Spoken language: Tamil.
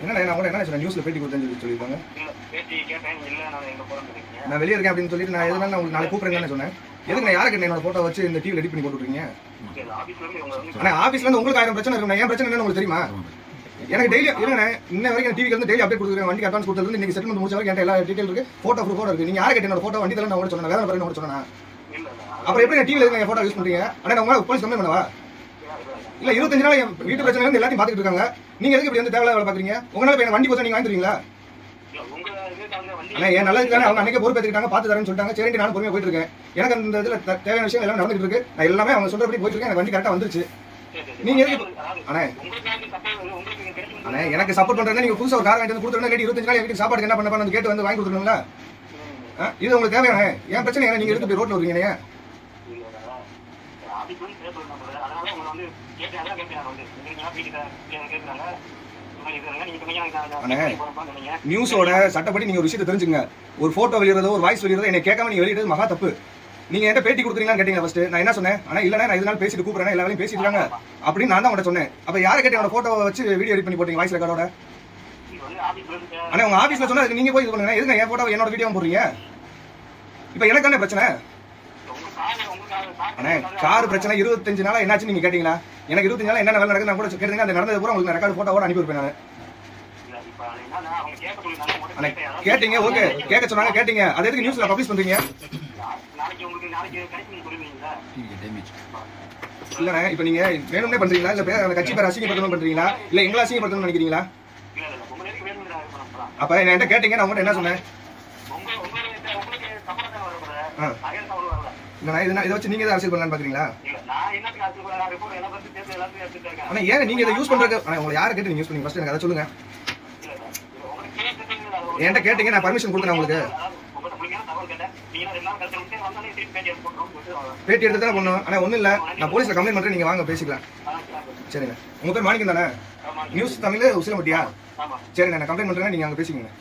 என்னண்ணே நான் கூட என்ன சொன்னேன் நியூஸ்ல பேட்டி கொடுத்தேன்னு சொல்லி சொல்லியிருக்காங்க. இல்ல பேட்டி கேட்டேன் இல்ல நான் வெளியே இருக்கேன் அப்படின்னு சொல்லிட்டு நான் எதுனால உங்களுக்கு நாளைக்கு கூப்பிடுறேன்னு சொன்னேன். எதுக்கு நான் யாருக்கு என்னோட போட்டோ வச்சு இந்த டிவி ரெடி பண்ணி போட்டுருக்கீங்க இருந்து ஆனா ஆபீஸ்ல இருந்து உங்களுக்கு ஆயிரம் பிரச்சனை இருக்கும் ஏன் பிரச்சனை உங்களுக்கு தெரியுமா? எனக்கு டெய்லி இல்லைண்ணே இன்ன வரைக்கும் டிவிக்கு வந்து டெய்லி அப்டேட் கொடுக்குறேன் வண்டி அட்வான்ஸ் கொடுத்தது இன்னைக்கு செட்டில்மெண்ட் முடிச்ச வரைக்கும் எல்லா டீடைல் இருக்கு. போட்டோ ப்ரூஃபோட இருக்கு. நீங்க யாரை கேட்ட என்னோட போட்டோ வண்டி நான் கூட சொன்னேன். வேலை பிறகு கூட சொன்னேன்? அப்புறம் எப்படி டிவில என் போட்டோ யூஸ் பண்றீங்க? ஆனா நான் உங்களை போலீஸ் கம்ப்ளைண்ட் பண்ணவா? இல்ல இருபத்தஞ்சு நாள் என் வீட்டு பிரச்சனை இருந்து எல்லாத்தையும் பாத்துட்டு இருக்காங்க. நீங்க எதுக்கு இப்படி வந்து தேவையில்ல வேலை பாக்குறீங்க உங்களால இப்ப வண்டி போச்சு நீங்க வாங்கிடுவீங்களா தருவீங்களா இல்ல என் தானே அவங்க அன்னைக்கு பொறுப்பேற்றுக்கிட்டாங்க பார்த்து தரேன்னு சொல்லிட்டாங்க. சரி நானும் பொறுமையா போயிட்டு இருக்கேன். எனக்கு அந்த இதுல தேவையான விஷயம் எல்லாம் நடந்துட்டு இருக்கு. நான் எல்லாமே அவங்க சொல்றபடி போயிட்டு இருக்கேன். எனக்கு வண்டி கரெக்டா வந்துருச்சு. நீங்க எதுக்கு அண்ணே அண்ணே எனக்கு சப்போர்ட் பண்றேன்னா நீங்க புதுசா ஒரு கார் வாங்கிட்டு வந்து கொடுத்துருந்தா இருபத்தஞ்சு நாள் என் வீட்டுக்கு சாப்பாடு என்ன பண்ண கேட்டு வந்து வாங்கி கொடுத்துருங்களா இது உங்களுக்கு தேவையான என் பிரச்சனை நீங்க எடுத்து போய் ரோட்ல வருவீங்க வந்து அதனால உங்களை வந்து வந்து. வீட்டுக்கு கேட்கறாங்க நீங்க நியூஸோட சட்டப்படி நீங்க ஒரு விஷயத்தை தெரிஞ்சுங்க ஒரு போட்டோ வெளியிறதோ ஒரு வாய்ஸ் வெளியிறதோ என்னை கேட்காம நீங்க வெளியிட்டது மகா தப்பு. நீங்க என்கிட்ட பேட்டி கொடுக்குறீங்களான்னு கேட்டீங்க ஃபர்ஸ்ட் நான் என்ன சொன்னேன்? ஆனா இல்ல நான் இதனால பேசிட்டு கூப்பிடுறேன் எல்லா வேலையும் பேசிட்டு இருக்காங்க. அப்படின்னு நான் தான் உங்கள்ட்ட சொன்னேன். அப்ப யாரை கேட்டு என்னோட போட்டோ வச்சு வீடியோ எடிட் பண்ணி போட்டீங்க வாய்ஸ் ரெக்கார்டோட ஆனா உங்க ஆபீஸ்ல சொன்னா அதுக்கு நீங்க போய் இது பண்ணுங்க. எதுக்கு என் போட்டோ என்னோட வீடியோ போடுறீங்க? இப்ப எனக்கு என்ன பிரச்சனை. அண்ணே கார் பிரச்சனை இருபத்தஞ்சு நாளா என்னாச்சு நீங்க கேட்டீங்களா? எனக்கு இருபத்தஞ்சு நாளா என்ன வேலை நடக்குது நான் கூட கேட்டீங்க அந்த நடந்தது பூரா உங்களுக்கு ரெக்கார்டு போட்டோவோட அனுப்பி வைப்பேன் நான். அண்ணே. கேட்டீங்க ஓகே. கேட்க சொன்னாங்க கேட்டீங்க. அது எதுக்கு நியூஸ்ல பப்ளிஷ் பண்றீங்க? இல்லண்ணே இப்ப நீங்க வேணும்னே பண்றீங்களா? இல்ல அந்த கட்சி பேர் அசிங்கப்படுத்தணும் பண்றீங்களா? இல்ல எங்களை அசிங்கப்படுத்தணும்னு நினைக்கிறீங்களா? அப்ப என்கிட்ட கேட்டீங்க நான் உங்கள்ட்ட என்ன சொன்னேன்? இல்லண்ணா இது இதை வச்சு நீங்க எதாவது அரசியல் இருக்கேன் ஆனா ஏன் நீங்க இதை யூஸ் பண்றது ஆனா உங்களை யாரை கேட்டு நீங்க யூஸ் பண்ணீங்க? ஃபர்ஸ்ட் எனக்கு அதை என்கிட்ட கேட்டீங்க நான் பர்மிஷன் கொடுத்தேன் உங்களுக்கு. பேட்டி எடுத்து தான் பண்ணும் ஆனா ஒண்ணும் இல்ல. நான் போலீஸ்ல கம்ப்ளைண்ட் பண்றேன் நீங்க வாங்க பேசிக்கலாம். சரிங்க உங்க பேர் மாணிக்கம் தானே? நியூஸ் தமிழ் உசிலம்பட்டியா? சரிண்ணே நான் கம்ப்ளைண்ட் பண்றேன் நீங்க அங்க பேசிக்கோங்க.